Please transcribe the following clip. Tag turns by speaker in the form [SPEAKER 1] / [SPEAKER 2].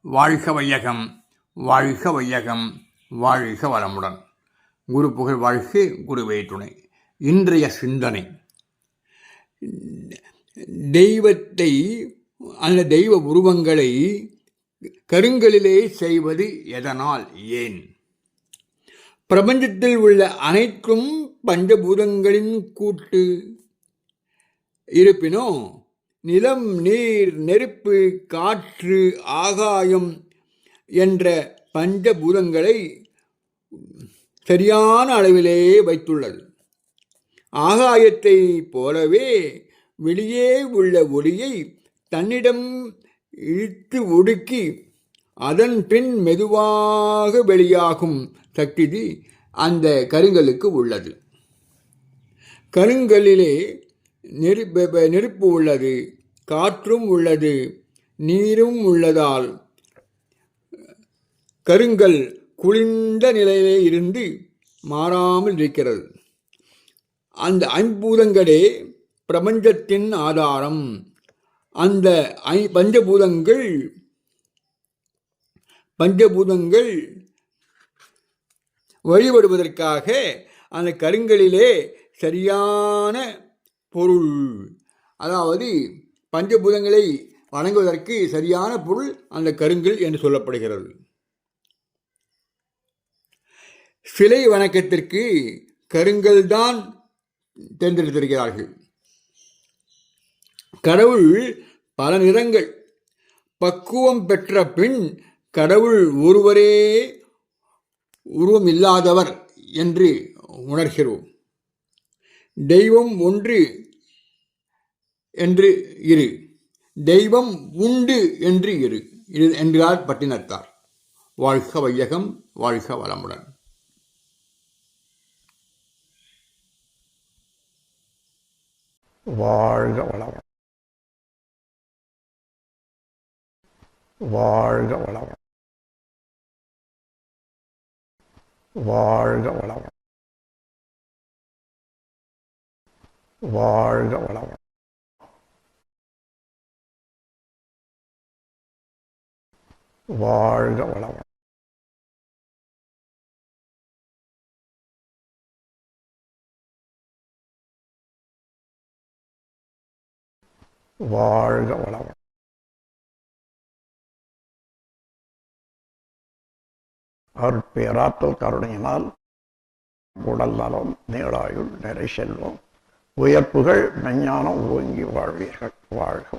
[SPEAKER 1] வாழ்க வையகம் வாழ்க வையகம் வாழ்க வளமுடன். குரு புகழ் வாழ்க குருவே துணை. இன்றைய சிந்தனை. தெய்வத்தை அந்த தெய்வ உருவங்களை கருங்கலிலே செய்வது எதனால் ஏன்? பிரபஞ்சத்தில் உள்ள அனைத்தும் பஞ்சபூதங்களின் கூட்டு. இருப்பினும் நிலம் நீர் நெருப்பு காற்று ஆகாயம் என்ற பஞ்சபூதங்களை சரியான அளவிலே வைத்துள்ளது. ஆகாயத்தை போலவே வெளியே உள்ள ஒளியை தன்னிடம் இழுத்து ஒடுக்கி அதன் பின் மெதுவாக வெளியாகும் சக்தி அந்த கருங்கலுக்கு உள்ளது. கருங்கலிலே நெருப்பு நெருப்பு உள்ளது காற்றும் உள்ளது நீரும் உள்ளதால். கருங்கல் குளிர்ந்த நிலையிலே இருந்து மாறாமல் இருக்கிறது. அந்த ஐம்பூதங்களே பிரபஞ்சத்தின் ஆதாரம். அந்த ஐ பஞ்சபூதங்கள் பஞ்சபூதங்கள் வழிபடுவதற்காக அந்த கருங்களிலே சரியான பொருள். அதாவது பஞ்சபூதங்களை வணங்குவதற்கு சரியான பொருள் அந்த கருங்கல் என்று சொல்லப்படுகிறது. சிலை வணக்கத்திற்கு கருங்கல் தான் தேர்ந்தெடுத்திருக்கிறார்கள். கடவுள் பல நிறங்கள் பக்குவம் பெற்ற பின் கடவுள் ஒருவரே உருவம் இல்லாதவர் என்று உணர்கிறோம். தெய்வம் ஒன்று என்று இரு. தெய்வம் உண்டு என்று இரு. இது என்கிறார் பட்டினத்தார். வாழ்க வையகம் வாழ்க வளமுடன்.
[SPEAKER 2] வாழ்க வளவளம் வாழ்க வளவளம் வாழ்க வளவளம் வாழ்க வளவளம் வாழ்க வளவளம் வாழ்க வளவளம் அருட்பேராற்றல் கருணையினால் உடல் நலம் நீளாயுள் நிறை செல்வம் உயர்ப்புகள் மெஞ்ஞானம் ஓங்கி வாழ்வீர்கள். வாழ்க